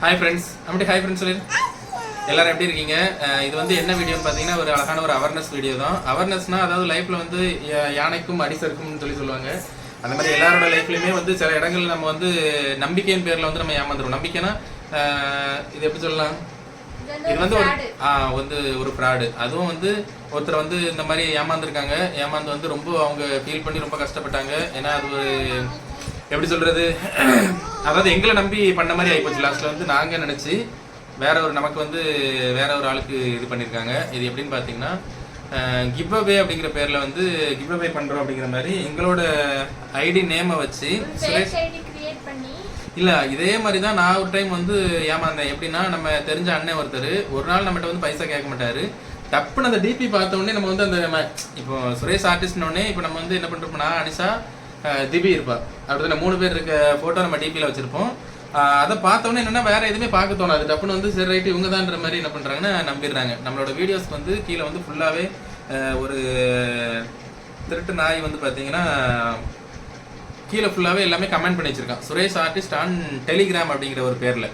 Hi friends அப்படி hi friends சொல்லி. எல்லாரும் எப்படி இருக்கீங்க? இது வந்து என்ன வீடியோன்னு பார்த்தீங்கன்னா ஒரு அழகான ஒரு அவேர்னஸ் வீடியோ தான். அவேர்னஸ்னா அதாவது லைஃப்ல வந்து யானைக்கும் அடிசருக்கும்னு சொல்லி சொல்லுவாங்க. அந்த மாதிரி எல்லாரோட லைஃப்லயுமே வந்து சில இடங்கள் நம்ம வந்து நம்பிக்கையின் பேர்ல வந்து நம்ம ஏமாந்துரும் நம்பிக்கைனா இது எப்படி சொல்லலாம்? இது வந்து ஒரு ஆ வந்து ஒரு ஃப்ராடு அதுவும் வந்து ஒருத்தர் வந்து இந்த மாதிரி ஏமாந்துருக்காங்க. ஏமாந்து வந்து ரொம்ப அவங்க ஃபீல் பண்ணி ரொம்ப கஷ்டப்பட்டாங்க. ஏன்னா அது ஒரு எப்படி சொல்றது? அதாவது எங்களை நம்பி பண்ண மாதிரி ஆயிப்போச்சு. லாஸ்ட்ல வந்து நாங்க நினைச்சு வேற ஒரு நமக்கு வந்து வேற ஒரு ஆளுக்கு இது பண்ணிருக்காங்க. இது எப்படின்னு பாத்தீங்கன்னா கிவ் அவே அப்படிங்கிற பேர்ல வந்து கிவ் அவே பண்றோம் அப்படிங்கிற மாதிரி எங்களோட ஐடி நேமை வச்சு இல்ல இதே மாதிரி தான் நான் ஒரு டைம் வந்து ஏமாந்தேன். எப்படின்னா நம்ம தெரிஞ்ச அண்ணன் ஒருத்தர் ஒரு நாள் நம்மகிட்ட வந்து பைசா கேட்க மாட்டாரு. டப்புன்னு அந்த டிபி பார்த்த உடனே நம்ம வந்து அந்த இப்போ சுரேஷ் ஆர்டிஸ்ட் உடனே இப்போ நம்ம வந்து என்ன பண்றோம்னா அனிஷா திபி இருப்பார். அப்படிதான் மூணு பேர் இருக்க ஃபோட்டோ நம்ம டிபியில் வச்சிருப்போம். அதை பார்த்தோன்னே என்னென்னா வேறு வேற எதுவுமே பார்க்க தோணாது. டப்புன்னு வந்து சரி ரைட்டு இவங்க தான்ற மாதிரி என்ன பண்ணுறாங்கன்னா நம்பிடுறாங்க. நம்மளோட வீடியோஸ்க்கு வந்து கீழே வந்து ஃபுல்லாகவே ஒரு திருட்டு நாய் வந்து பார்த்தீங்கன்னா கீழே ஃபுல்லாகவே எல்லாமே கமெண்ட் பண்ணி வச்சிருக்கான். சுரேஷ் ஆர்டிஸ்ட் ஆன் டெலிகிராம் அப்படிங்கிற ஒரு பேரில்.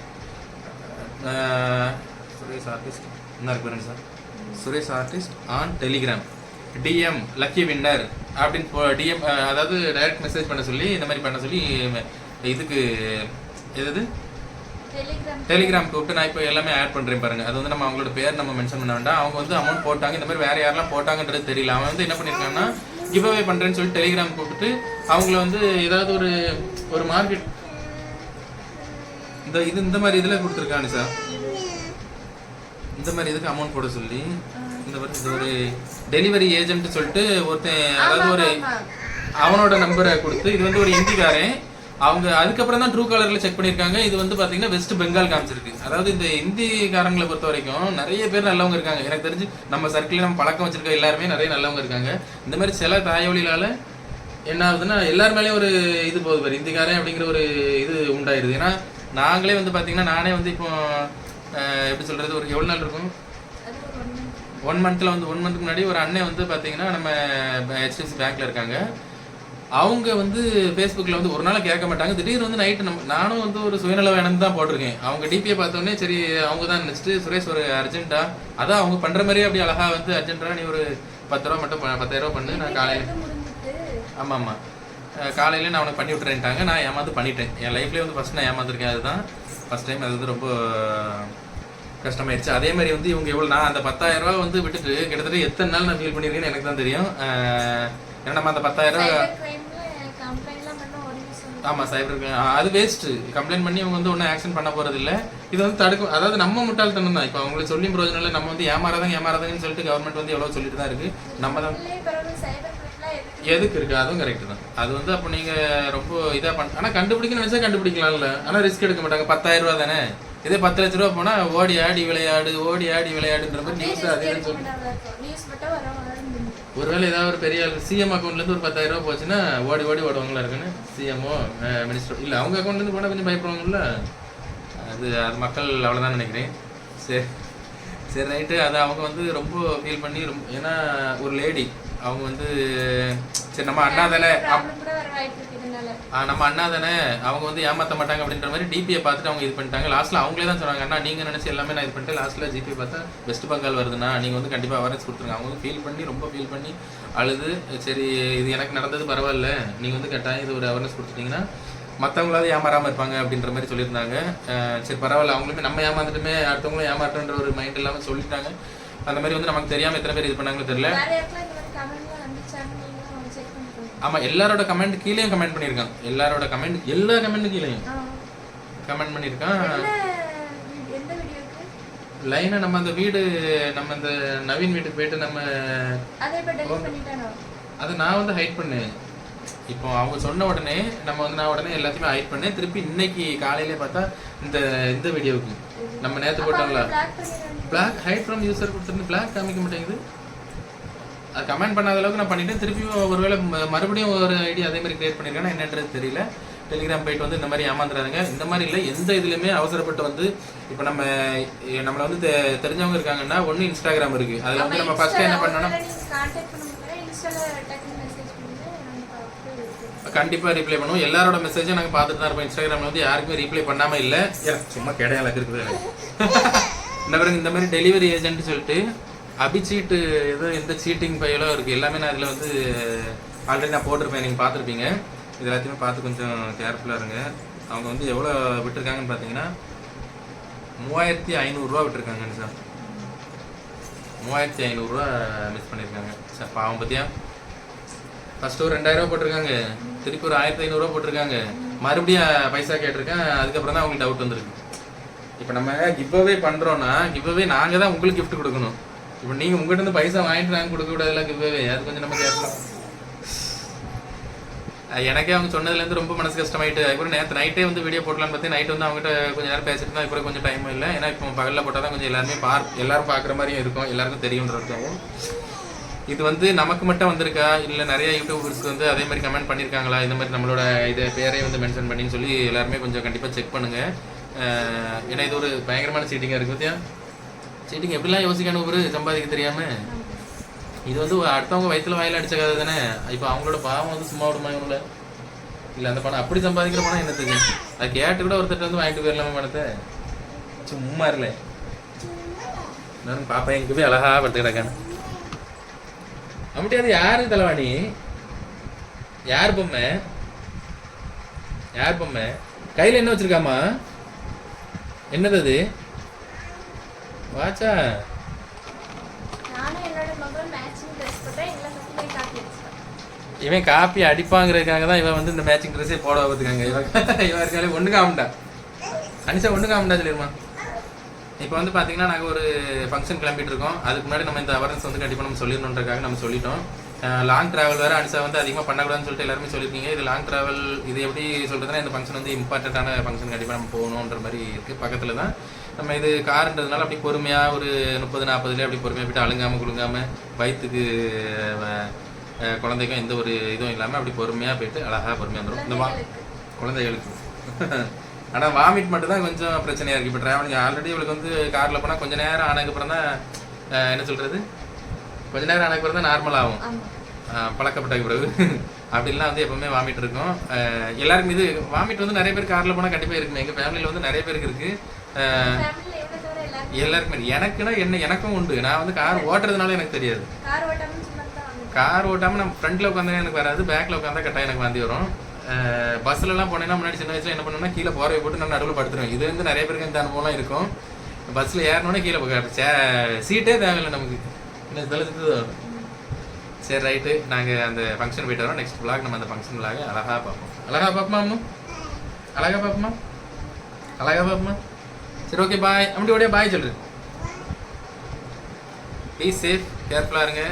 சுரேஷ் ஆர்டிஸ்ட் என்ன இருக்கு sir. Suresh artist on Telegram DM lucky winner அப்படின்னு டிஎம் அதாவது டைரக்ட் மெசேஜ் பண்ண சொல்லி இந்த மாதிரி பண்ண சொல்லி இதுக்கு எது டெலிகிராம் டெலிகிராம் கூப்பிட்டு நான் இப்போ எல்லாமே ஆட் பண்றேன் பாருங்க. அது வந்து நம்ம அவங்களோட பேர் நம்ம மென்ஷன் பண்ண வேண்டாம். அவங்க வந்து அமௌண்ட் போட்டாங்க. இந்த மாதிரி வேற யாரெல்லாம் போட்டாங்கன்றது தெரியல. அவன் வந்து என்ன பண்ணிருக்கான்னா கிவ் அவே பண்றேன்னு சொல்லி டெலிகிராம் கூப்பிட்டு அவங்கள வந்து ஏதாவது ஒரு ஒரு மார்க்கெட் இந்த இது இந்த மாதிரி இதுல கொடுத்துருக்கானு சார் இந்த மாதிரி இதுக்கு அமௌண்ட் போட சொல்லி இந்த இது ஒரு டெலிவரி ஏஜென்ட் சொல்லிட்டு ஒருத்தன் அதாவது ஒரு அவனோட நம்பரை கொடுத்து இது வந்து ஒரு இந்திக்காரன். அவங்க அதுக்கப்புறம் தான் ட்ரூ கலர்ல செக் பண்ணிருக்காங்க இது வந்து பாத்தீங்கன்னா வெஸ்ட் பெங்கால் காமிச்சிருக்கு. அதாவது இந்த இந்திக்காரங்களை பொறுத்த வரைக்கும் நிறைய பேர் நல்லவங்க இருக்காங்க. எனக்கு தெரிஞ்சு நம்ம சர்க்கிள் நம்ம பழக்கம் வச்சிருக்க எல்லாருமே நிறைய நல்லவங்க இருக்காங்க. இந்த மாதிரி சில தாயொலியால என்ன ஆகுதுன்னா எல்லார் மேலேயும் ஒரு இது போகுது பாரு. இந்திக்காரன் அப்படிங்கிற ஒரு இது உண்டாயிருது. ஏன்னா நாங்களே வந்து பாத்தீங்கன்னா நானே வந்து இப்போ எப்படி சொல்றது? ஒரு எவ்வளவு நாள் இருக்கும்? ஒன் மந்த் ஒன் மந்த்ல வந்து ஒன் மந்த்துக்கு முன்னாடி ஒரு அண்ணன் வந்து பாத்தீங்கன்னா நம்ம ஹெச்டிஎஃப்சி பேங்க்ல இருக்காங்க. அவங்க வந்து ஃபேஸ்புக்கில் வந்து ஒரு நாள் கேட்க மாட்டாங்க. திடீர்னு வந்து நைட்டு நம்ம நானும் வந்து ஒரு சுயநல வேணும் தான் போட்டிருக்கேன். அவங்க டிபியை பார்த்தோன்னே சரி அவங்க தான் நினச்சிட்டு சுரேஷ் ஒரு அர்ஜென்ட்டா அதான் அவங்க பண்ற மாதிரியே அப்படி அழகா வந்து அர்ஜென்ட்டா நீ ஒரு பத்து ரூபா மட்டும் பத்தாயிரம் ரூபா பண்ணு நான் காலையில் ஆமாம் ஆமாம் காலையில் நான் உனக்கு பண்ணி விட்டுறேன்ட்டாங்க. நான் ஏமாந்து பண்ணிட்டேன். என் லைஃப்லேயே வந்து ஃபஸ்ட் நான் ஏமாந்துருக்கேன் அதுதான். ஃபஸ்ட் டைம் அது வந்து ரொம்ப கஷ்டமாயிருச்சு. அதே மாதிரி வந்து இவங்க எவ்வளோ நான் அந்த பத்தாயிரம் ரூபா வந்து விட்டுட்டு கிட்டத்தட்ட எத்தனை நாள் நான் ஃபீல் பண்ணியிருக்கேன்னு எனக்கு தான் தெரியும். ஏன்னா நம்ம அந்த பத்தாயிரம் ரூபா சைபர் கிரைம்ல கம்ப்ளைண்ட்லாம் பண்ண ஒரு நிமிஷம் ஆமா சைபர் அது வேஸ்ட் கம்ப்ளைண்ட் பண்ணி அவங்க வந்து ஒன்றும் ஆக்ஷன் பண்ண போறது இல்ல. இது வந்து தடுக்கும் அதாவது நம்ம முட்டாள்தனம் தான். இப்போ அவங்களுக்கு சொல்லி பிரயோஜனம் இல்லை. நம்ம வந்து ஏமாறாதங்க ஏமாறாதங்கன்னு சொல்லிட்டு கவர்மெண்ட் வந்து எவ்வளவு சொல்லிட்டு தான் இருக்கு. நம்ம தான் எதுக்கு? எதுக்கு இருக்கு? அதுவும் கரெக்ட் தான். அது வந்து அப்போ நீங்க ரொம்ப இதா பண்ண ஆனா கண்டுபிடிக்கணும் நினைச்சா கண்டுபிடிக்கலாம்ல. ஆனா ரிஸ்க் எடுக்க மாட்டாங்க. பத்தாயிரம் ரூபா தானே? இதே பத்து லட்ச ரூபா போனா ஓடி ஆடி விளையாடு ஓடி ஆடி விளையாடுன்ற மாதிரி நியூஸ் அதே சொல்லி. நியூஸ் மட்டும் வர வர ஒருவேளை ஏதாவது ஒரு பெரிய சிஎம் அக்கௌண்ட்ல இருந்து ஒரு பத்தாயிரம் ரூபாய் போச்சுன்னா ஓடி ஓடி ஓடுவாங்களா இருக்குன்னு சிஎம்ஓ மினிஸ்டர் இல்ல அவங்க அக்கௌண்ட்ல இருந்து போனா கொஞ்சம் பயப்படுவாங்கல்ல? அது அது மக்கள் அவ்வளவுதான் நினைக்கிறேன். சரி. சரி ரைட்டு அது அவங்க வந்து ரொம்ப ஃபீல் பண்ணி ரொம்ப ஏன்னா ஒரு லேடி அவங்க வந்து சரி நம்ம அண்ணா தானே நம்ம அண்ணா தானே அவங்க வந்து ஏமாத்த மாட்டாங்க அப்படின்ற மாதிரி டிபியை பார்த்துட்டு அவங்க இது பண்ணிட்டாங்க. லாஸ்ட்ல அவங்களே தான் சொன்னாங்க அண்ணா நீங்க நினைச்சு எல்லாமே நான் இது பண்ணிட்டு லாஸ்ட்ல ஜிபி பார்த்தா வெஸ்ட் பெங்கால் வருதுண்ணா. நீங்க வந்து கண்டிப்பா அவேர்னஸ் கொடுத்துருங்க. அவங்க வந்து ஃபீல் பண்ணி ரொம்ப ஃபீல் பண்ணி அழுது சரி இது எனக்கு நடந்தது பரவாயில்ல. நீங்க வந்து கட்டாயம் இது ஒரு அவேர்னஸ் கொடுத்துட்டீங்கன்னா மற்றவங்களாவது ஏமாறாம இருப்பாங்க அப்படின்ற மாதிரி சொல்லியிருந்தாங்க. சரி பரவாயில்ல. அவங்களுமே நம்ம ஏமாந்துட்டுமே அடுத்தவங்களும் ஏமாற்றன்ற ஒரு மைண்ட் இல்லாம சொல்லிட்டாங்க. அந்த மாதிரி வந்து நமக்கு தெரியாம எத்தனை பேர் இது பண்ணாங்களோ தெரியல. வேற யாருக்கெல்லாம் இந்த மாதிரி கமெண்ட்லாம் வந்துச்சான்னு நீங்களும் செக் பண்ணிக்கோங்க ஆமா எல்லாரோட கமெண்ட் கீழேயும் கமெண்ட் பண்ணியிருக்கான் எல்லாரோட கமெண்ட் எல்லா கமெண்ட் கீழேயும். கமெண்ட் பண்ணியிருக்கான். லைனா நம்ம அந்த வீடு நம்ம இந்த நவீன் வீட்டுக்கு போயிட்டு நம்ம அதை நான் வந்து ஹைட் பண்ணேன். இப்போ அவங்க சொன்ன உடனே நம்ம வந்து நான் உடனே எல்லாத்தையுமே ஹைட் பண்ணேன் திருப்பி இன்னைக்கு காலையிலே பார்த்தா இந்த இந்த வீடியோவுக்கு. நம்ம நேத்து போட்டோம்ல. பிளாக் ஹைட் ஃப்ரம் யூசர் கொடுத்துருந்து பிளாக் காமிக்க மாட்டேங்குது. அது கமெண்ட் பண்ணாத அளவுக்கு நான் பண்ணிட்டேன். திருப்பியும் ஒருவேளை மறுபடியும் ஒரு ஐடி அதே மாதிரி கிரியேட் பண்ணிருக்கேன்னா என்னன்றது தெரியல. டெலிகிராம் போயிட்டு வந்து இந்த மாதிரி ஏமாந்துறாதுங்க. இந்த மாதிரி இல்லை. எந்த இதுலையுமே அவசரப்பட்டு வந்து இப்போ நம்ம நம்மள வந்து தெரிஞ்சவங்க இருக்காங்கன்னா ஒன்று இன்ஸ்டாகிராம் இருக்கு. அதில் வந்து நம்ம ஃபர்ஸ்ட் என்ன பண்ணோம்னா கண்டிப்பாக ரிப்ளை பண்ணுவோம். எல்லாரோட மெசேஜும் நாங்கள் பார்த்துட்டு தான் இருப்போம். இன்ஸ்டாகிராமில் வந்து யாருக்குமே ரிப்ளை பண்ணாமல் இல்லை. சும்மா கிடையாது இருக்குது. இந்த பிறகு இந்த மாதிரி டெலிவரி ஏஜென்ட் சொல்லிட்டு அபிச்சீட்டு ஏதோ எந்த சீட்டிங் பையலோ இருக்குது எல்லாமே நான் இதில் வந்து ஆல்ரெடி நான் போட்டிருப்பேன். நீங்கள் பார்த்துருப்பீங்க. இது எல்லாத்தையுமே பார்த்து கொஞ்சம் கேர்ஃபுல்லாக இருங்க. அவங்க வந்து எவ்வளோ விட்டுருக்காங்கன்னு பார்த்தீங்கன்னா மூவாயிரத்தி ஐநூறுரூவா விட்டுருக்காங்கன்னு சார். மூவாயிரத்தி ஐநூறுரூவா மிஸ் பண்ணியிருக்காங்க சார் பாவம் பற்றியா ஃபஸ்ட்டு ஒரு ரெண்டாயிரரூவா போட்டிருக்காங்க. திருப்பி ஒரு ஆயிரத்தி ஐநூறுரூவா போட்டிருக்காங்க. மறுபடியும் பைசா கேட்டிருக்கேன். அதுக்கப்புறம் தான் அவங்களுக்கு டவுட் வந்திருக்கு. இப்போ நம்ம கிவ்அவே பண்றோம்னா கிவ்அவே நாங்க தான் உங்களுக்கு கிஃப்ட் கொடுக்கணும். இப்போ நீங்க உங்ககிட்ட இருந்து பைசா வாங்கிட்டு நாங்கள் கொடுக்க கூடாதுல கிவ்அவே அது கொஞ்சம் நம்ம கேட்கலாம் எனக்கே அவங்க சொன்னதுலேருந்து ரொம்ப மனசு கஷ்டமாயிட்டு அதுக்கப்புறம் நேற்று நைட்டே வந்து வீடியோ போடலாம்னு பார்த்து நைட் வந்து அவங்ககிட்ட கொஞ்ச நேரம் பேசிட்டு தான் இப்போ கொஞ்சம் டைம் இல்லை. ஏன்னா இப்போ பகலில் போட்டால் தான் கொஞ்சம் எல்லாருமே பார் எல்லாரும் பார்க்குற மாதிரியும் இருக்கும். எல்லாருக்கும் தெரியுன்றதுக்காக இது வந்து நமக்கு மட்டும் வந்திருக்கா? இல்லை நிறைய யூடியூபர்ஸ்க்கு வந்து அதே மாதிரி கமெண்ட் பண்ணியிருக்காங்களா இந்த மாதிரி நம்மளோட இது பேரே வந்து மென்ஷன் பண்ணின்னு சொல்லி எல்லாருமே கொஞ்சம் கண்டிப்பாக செக் பண்ணுங்க. ஏன்னா இது ஒரு பயங்கரமான சீட்டிங்காக இருக்குது பார்த்தியா சீட்டிங் எப்படிலாம் யோசிக்கணும் ஒரு சம்பாதிக்க தெரியாமல் இது வந்து அடுத்தவங்க வயித்துல வாயில் அடிச்ச கதை தானே? இப்போ அவங்களோட பாவம் வந்து சும்மா விடுமா இவங்கள? இல்லை அந்த பணம் அப்படி சம்பாதிக்கிற பணம் என்னத்துக்கு? அது கேட்டு கூட ஒருத்தர் வந்து வாங்கிட்டு போயிடலாமா பணத்தை? சும்மா இல்லை பாப்பா எங்கே போய் அழகாக படுத்து கிடக்கானு அம்மிட்டி அது யாரு தலைவாணி? யார் பொம்மை? யார் பொம்மை? கையில என்ன வச்சிருக்காமா என்னது அது? வாச்சா. இவன் காப்பி அடிப்பாங்கிறதுக்காக தான் இவன் வந்து இந்த மேட்சிங் ட்ரெஸ்ஸே போட பார்த்துக்காங்க இவன் இவன் இருக்காலே ஒண்ணு காமண்டா அனிஷா ஒண்ணு காமண்டா சொல்லிருமா இப்போ வந்து பாத்தீங்கன்னா நாங்க ஒரு ஃபங்க்ஷன் கிளம்பிட்டு இருக்கோம் அதுக்கு முன்னாடி நம்ம இந்த அவேர்னஸ் வந்து கண்டிப்பா நம்ம சொல்லிடணுன்றதுக்காக நம்ம சொல்லிட்டோம். லாங் டிராவல் வேற அனிஷா வந்து அதிகமாக பண்ணக்கூடாதுன்னு சொல்லிட்டு எல்லாருமே சொல்லியிருக்கீங்க. இது லாங் டிராவல் இது எப்படி சொல்றதுன்னா இந்த ஃபங்க்ஷன் வந்து இம்பார்ட்டண்ட்டான ஃபங்க்ஷன் கண்டிப்பா நம்ம போகணுன்ற மாதிரி இருக்கு பக்கத்துல தான் நம்ம இது காருன்றதுனால அப்படி பொறுமையா ஒரு முப்பது நாற்பதுல அப்படி பொறுமையா போயிட்டு அழுங்காம குலுங்காம வயிற்றுக்கு குழந்தைக்கும் எந்த ஒரு இதுவும் இல்லாம அப்படி பொறுமையா போயிட்டு அழகா பொறுமையா வந்துடும் இந்த வா குழந்தைகளுக்கு. ஆனா வாமிட் மட்டும் தான் கொஞ்சம் பிரச்சனையா இருக்கு. இப்போ டிராவலிங் ஆல்ரெடி இவளுக்கு வந்து கார்ல போனா கொஞ்ச நேரம் ஆனதுக்கப்புறம் தான் என்ன சொல்றது? கொஞ்ச நேரம் ஆனதுக்கப்புறம் தான் நார்மல் ஆகும். பழக்கப்பட்ட பிறகு. அப்படிலாம் வந்து எப்பவுமே வாமிட் இருக்கும். எல்லாருக்கும் இது வாமிட் வந்து நிறைய பேர் கார்ல போனா கண்டிப்பா இருக்குமே. எங்க ஃபேமிலியில வந்து நிறைய பேருக்கு இருக்கு. அஹ், ஃபேமிலியில் எவ்வளோ தூரம் எல்லாரும் எல்லாருக்குமே எனக்குன்னா என்ன எனக்கும் உண்டு. நான் வந்து கார் ஓட்டுறதுனால எனக்கு தெரியாது. கார் ஓட்டாமல் நம்ம ஃப்ரண்ட்ல உட்காந்தா எனக்கு வராது. பேக்ல உட்காந்தா கட்டாயம் எனக்கு வாந்தி வரும். பஸ்லலாம் போனேன்னா முன்னாடி சின்ன வயசுல என்ன பண்ணுவேன்னா கீழே போறவை போட்டு நான் நடுவில் படுத்துருவேன். இது வந்து நிறைய பேருக்கு இந்த அனுபவம்லாம் இருக்கும். பஸ்ல ஏறினோடனே கீழே சே சீட்டே தேவையில்லை நமக்கு. என்ன தெளிச்சுது சரி ரைட்டு நாங்கள் அந்த ஃபங்க்ஷன் போயிட்டு வரோம். நெக்ஸ்ட் vlog நம்ம அந்த ஃபங்க்ஷன் vlog அழகாக பார்ப்போம். அழகாக பார்ப்போமா அம்மா? அழகா பார்ப்போமா? அழகா பார்ப்போமா? சரி ஓகே பாய் அப்படி ஓடியா பாய் சொல்லு. பி சேஃப் கேர்ஃபுல்லாக இருங்க.